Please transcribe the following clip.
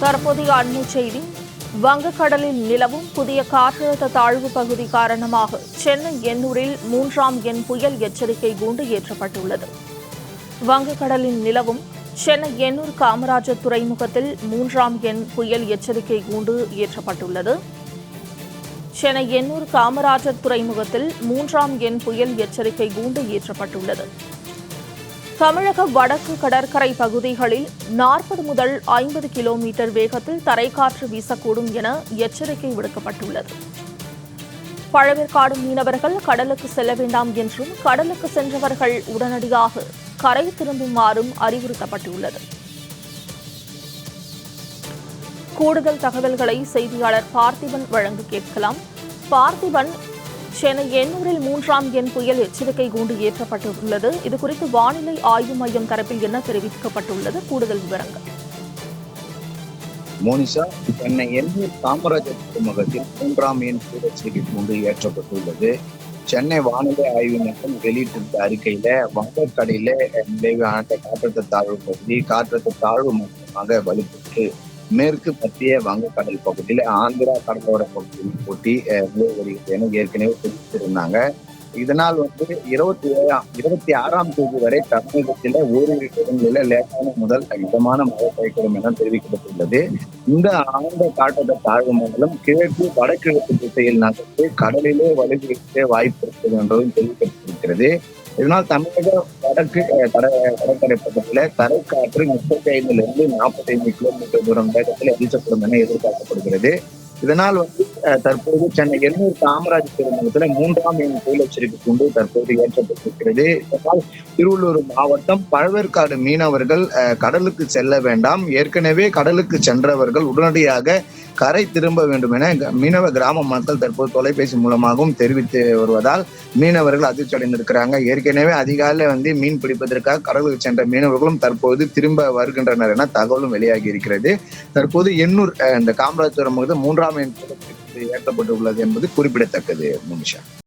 தற்போதைய அண்மை செய்தி. வங்கக்கடலில் நிலவும் புதிய காற்றழுத்த தாழ்வு பகுதி காரணமாக சென்னை எண்ணூரில் மூன்றாம் எண் புயல் எச்சரிக்கை கூண்டு ஏற்றப்பட்டுள்ளது. வங்கக்கடலில் நிலவும் சென்னை எண்ணூர் காமராஜர் துறைமுகத்தில் மூன்றாம் எண் புயல் எச்சரிக்கை கூண்டு ஏற்றப்பட்டுள்ளது. சென்னை எண்ணூர் காமராஜர் துறைமுகத்தில் மூன்றாம் எண் புயல் எச்சரிக்கை கூண்டு ஏற்றப்பட்டுள்ளது. தமிழக வடக்கு கடற்கரை பகுதிகளில் நாற்பது முதல் ஐம்பது கிலோமீட்டர் வேகத்தில் தரைக்காற்று வீசக்கூடும் என எச்சரிக்கை விடுக்கப்பட்டுள்ளது. பழவேற்காடு மீனவர்கள் கடலுக்கு செல்ல வேண்டாம் என்றும் கடலுக்கு சென்றவர்கள் உடனடியாக கரை திரும்புமாறும் அறிவுறுத்தப்பட்டுள்ளது. கூடுதல் தகவல்களை செய்தியாளர் பார்த்திபன் வழங்க கேட்கலாம். பார்த்திபன் சென்னை எண்ணூரில் மூன்றாம் எண் புயல் எச்சரிக்கை கூண்டு ஏற்றப்பட்டுள்ளது. இதுகுறித்து வானிலை ஆய்வு மையம் தரப்பில் என்ன தெரிவிக்கப்பட்டுள்ளது? கூடுதல் விவரங்கள். மோனிஷா சென்னை எண்ணூர் காமராஜர் துறைமுகத்தில் மூன்றாம் எண் புயல் எச்சரிக்கை கூண்டு ஏற்றப்பட்டுள்ளது. சென்னை வானிலை ஆய்வு மையம் வெளியிட்டிருந்த அறிக்கையில வங்கக்கடையில நிலைவான காற்றழுத்த தாழ்வு பகுதி காற்றழுத்த தாழ்வு மையமாக வலுப்பட்டு மேற்கு மத்திய வங்கக்கடல் பகுதியில் ஆந்திரா கடலோர பகுதியில் போட்டி அஹ், வருகிறது என ஏற்கனவே தெரிவித்திருந்தாங்க இதனால் வந்து இருபத்தி ஏழாம் இருபத்தி ஆறாம் தேதி வரை தமிழகத்தில் ஓரிரு இடங்களில் லேசான முதல் மிதமான மழை பெய்யக்கூடும் என தெரிவிக்கப்பட்டுள்ளது. இந்த ஆழ்ந்த காற்றழுத்த தாழ்வு மண்டலம் கிழக்கு வடகிழக்கு திசையில் நகர்ந்து கடலிலே வலுவிழக்க வாய்ப்பு இருக்கிறது என்றும் தெரிவிக்கப்பட்டிருக்கிறது. இதனால் தமிழக வடக்கு அஹ், கடற்கரை பக்கத்துல தரைக்காற்று முப்பத்தி ஐந்துல இருந்து நாற்பத்தி ஐந்து கிலோமீட்டர் தூரம் வேகத்தில் வீசப்படும் என எதிர்பார்க்கப்படுகிறது. இதனால் வந்து தற்போது சென்னை எண்ணூர் காமராஜ் துறைமுகத்துல மூன்றாம் எண் கோயிலச்சரிக்கை கொண்டு தற்போது ஏற்றப்பட்டிருக்கிறது. இதனால் திருவள்ளூர் மாவட்டம் பழவேற்காடு மீனவர்கள் கடலுக்கு செல்ல வேண்டாம். ஏற்கனவே கடலுக்கு சென்றவர்கள் உடனடியாக கரை திரும்ப வேண்டும் என மீனவ கிராம மக்கள் தற்போது தொலைபேசி மூலமாகவும் தெரிவித்து வருவதால் மீனவர்கள் அதிர்ச்சி அடைந்திருக்கிறாங்க. ஏற்கனவே அதிகாலையில் வந்து மீன் பிடிப்பதற்காக கடலுக்கு சென்ற மீனவர்களும் தற்போது திரும்ப வருகின்றனர் என தகவலும் வெளியாகி இருக்கிறது. தற்போது எண்ணூர் அஹ், இந்த காமராஜ் துறைமுகத்தில் மூன்றாம் எண் ஏற்றப்பட்டுள்ளது என்பது குறிப்பிடத்தக்கது முனிஷா.